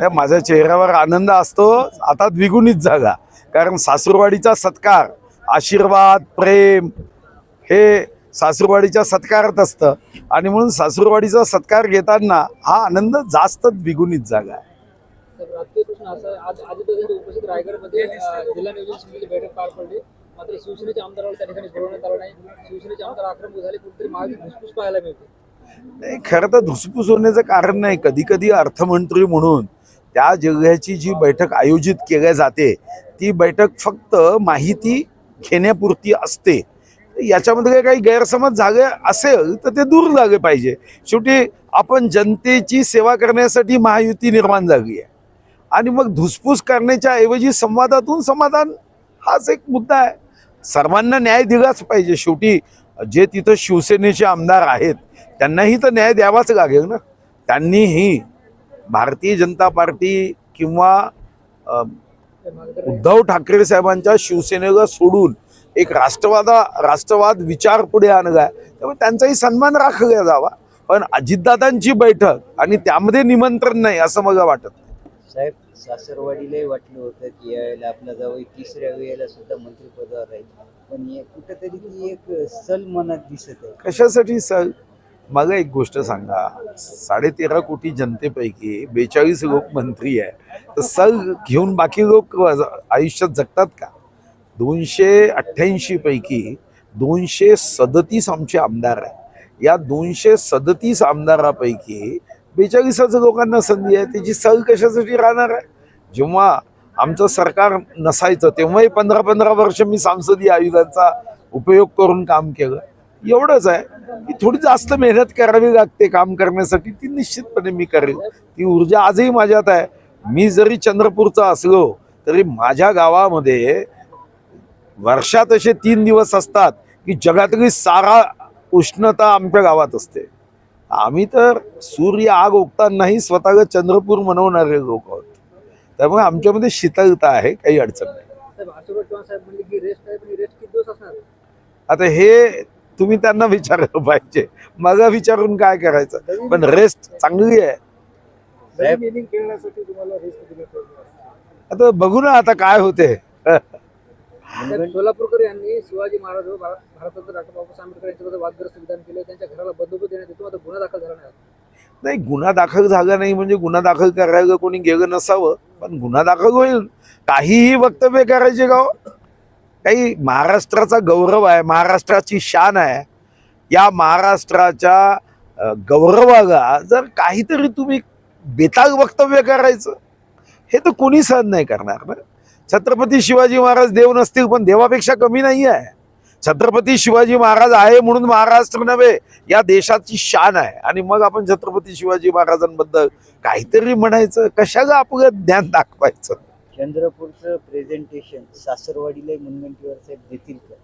हे माझ्या चेहऱ्यावर आनंद असतो आता द्विगुणित जागा कारण सासूरवाडीचा सत्कार आशीर्वाद प्रेम हे सासूरवाडीच्या सत्कारात असतं. आणि म्हणून सासूरवाडीचा सत्कार घेताना हा आनंद जास्त द्विगुणित जागा आहे मात्र शिवसेनेच्या त्या ठिकाणी बोलवण्यात आलं शिवसेनेचे आमदार आक्रमक झाले कुठेतरी पाहायला मिळते. नाही खरं तर धुसफूस होण्याचं कारण नाही. कधी कधी अर्थमंत्री म्हणून त्या जिल्ह्याची जी बैठक आयोजित केल्या जाते ती बैठक फक्त माहिती घेण्यापुरती असते. याच्यामध्ये काही गैरसमज झाले असेल तर ते दूर झाले पाहिजे. शेवटी आपण जनतेची सेवा करण्यासाठी महायुती निर्माण झाली आहे. आणि मग धुसफूस करण्याच्या ऐवजी संवादातून समाधान हाच एक मुद्दा आहे. सर्वांना न्याय दिलाच पाहिजे. शेवटी जे तिथं शिवसेनेचे आमदार आहेत त्यांनाही तर न्याय द्यावाच लागेल ना? त्यांनीही भारतीय जनता पार्टी किंवा उद्धव ठाकरे साहेबांच्या शिवसेनेला सोडून एक राष्ट्रवादा राष्ट्रवाद विचार पुढे आणलाय त्यामुळे त्यांचाही सन्मान राखला जावा. पण अजितदादांची बैठक आणि त्यामध्ये निमंत्रण नाही असं मला वाटत नाही. साहेब सासरवाडीलाही वाटलं होतं की यावेळेला आपला जावई तिसऱ्या वेळेला सुद्धा मंत्रिपदावर राहील. पण हे कुठंतरी ती एक सल मनात दिसत आहे. कशासाठी सर मला एक गोष्ट सांगा. साडेतेरा कोटी जनतेपैकी बेचाळीस लोक मंत्री आहे. तर सल घेऊन बाकी लोक आयुष्यात जगतात का? दोनशे अठ्ठ्याऐंशी पैकी दोनशे सदतीस आमचे आमदार आहे या दोनशे सदतीस आमदारापैकी बेचाळीसच लोकांना संधी आहे. त्याची सहल कशासाठी राहणार आहे? जेव्हा आमचं सरकार नसायचं तेव्हाही पंधरा पंधरा वर्ष मी सांसदीय आयुधांचा उपयोग करून काम केलं. एवढंच आहे की थोडी जास्त मेहनत करावी लागते काम करण्यासाठी ती निश्चितपणे मी करेल. ती ऊर्जा आजही माझ्यात आहे. मी जरी चंद्रपूरचा असलो तरी माझ्या गावामध्ये वर्षात असे तीन दिवस असतात की जगातली सारा उष्णता आमच्या गावात असते. आम्ही तर सूर्य आग ओकतानाही स्वतःला चंद्रपूर मनवणारे लोक आहोत. त्यामुळे आमच्यामध्ये शीतलता आहे काही अडचण नाही. आता हे तुम्ही त्यांना विचारलं पाहिजे. मला विचारून काय करायचं? पण रेस्ट चांगली आहे. आता बघू ना आता काय होते. सोलापूरकर यांनी शिवाजी महाराज व भार- भारतरत्न डॉक्टर बाबासाहेब आंबेडकर यांच्याबद्दल वादग्रस्त विधान केले. त्यांच्या घराला बंदूक देण्यात येतो. आता गुन्हा दाखल झाला नाही नाही गुन्हा दाखल झाला नाही म्हणजे गुन्हा दाखल करायला कोणी गेलं नसावं. पण गुन्हा दाखल होईल. काहीही वक्तव्य करायचे का हो? काही महाराष्ट्राचा गौरव आहे महाराष्ट्राची शान आहे. या महाराष्ट्राच्या गौरवागा गौरवाला जर काहीतरी तुम्ही बेताग वक्तव्य करायचं हे तर कोणी सहन नाही करणार ना छत्रपती शिवाजी महाराज देव नसतील पण देवापेक्षा कमी नाही आहे. छत्रपती शिवाजी महाराज आहे म्हणून महाराष्ट्र नव्हे या देशाची शान आहे. आणि मग आपण छत्रपती शिवाजी महाराजांबद्दल काहीतरी म्हणायचं कशाला आपलं ज्ञान दाखवायचं? चंद्रपूरचं प्रेझेंटेशन सासरवाडीला मुनगंटीवर साहेब देतील का?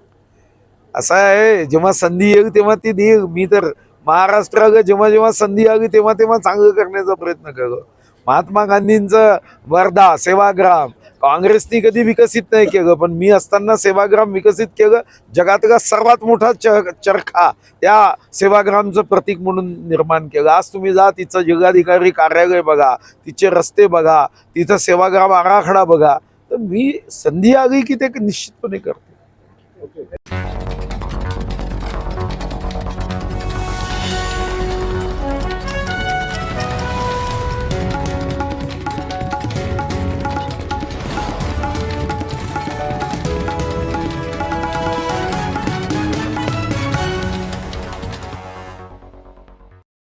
असं आहे जेव्हा संधी येईल तेव्हा ती देईल. मी तर महाराष्ट्र जेव्हा जेव्हा संधी आली तेव्हा तेव्हा चांगलं करण्याचा प्रयत्न करतो. महात्मा गांधींचं वर्धा सेवाग्राम. काँग्रेसनी कधी विकसित नाही केलं पण मी असताना सेवाग्राम विकसित केलं जगातला सर्वात मोठा च चरखा त्या सेवाग्रामचं प्रतीक म्हणून निर्माण केलं. आज तुम्ही जा तिचं जिल्हाधिकारी कार्यालय बघा तिचे रस्ते बघा तिथं सेवाग्राम आराखडा बघा. तर मी संधी आली की ते निश्चितपणे करतो.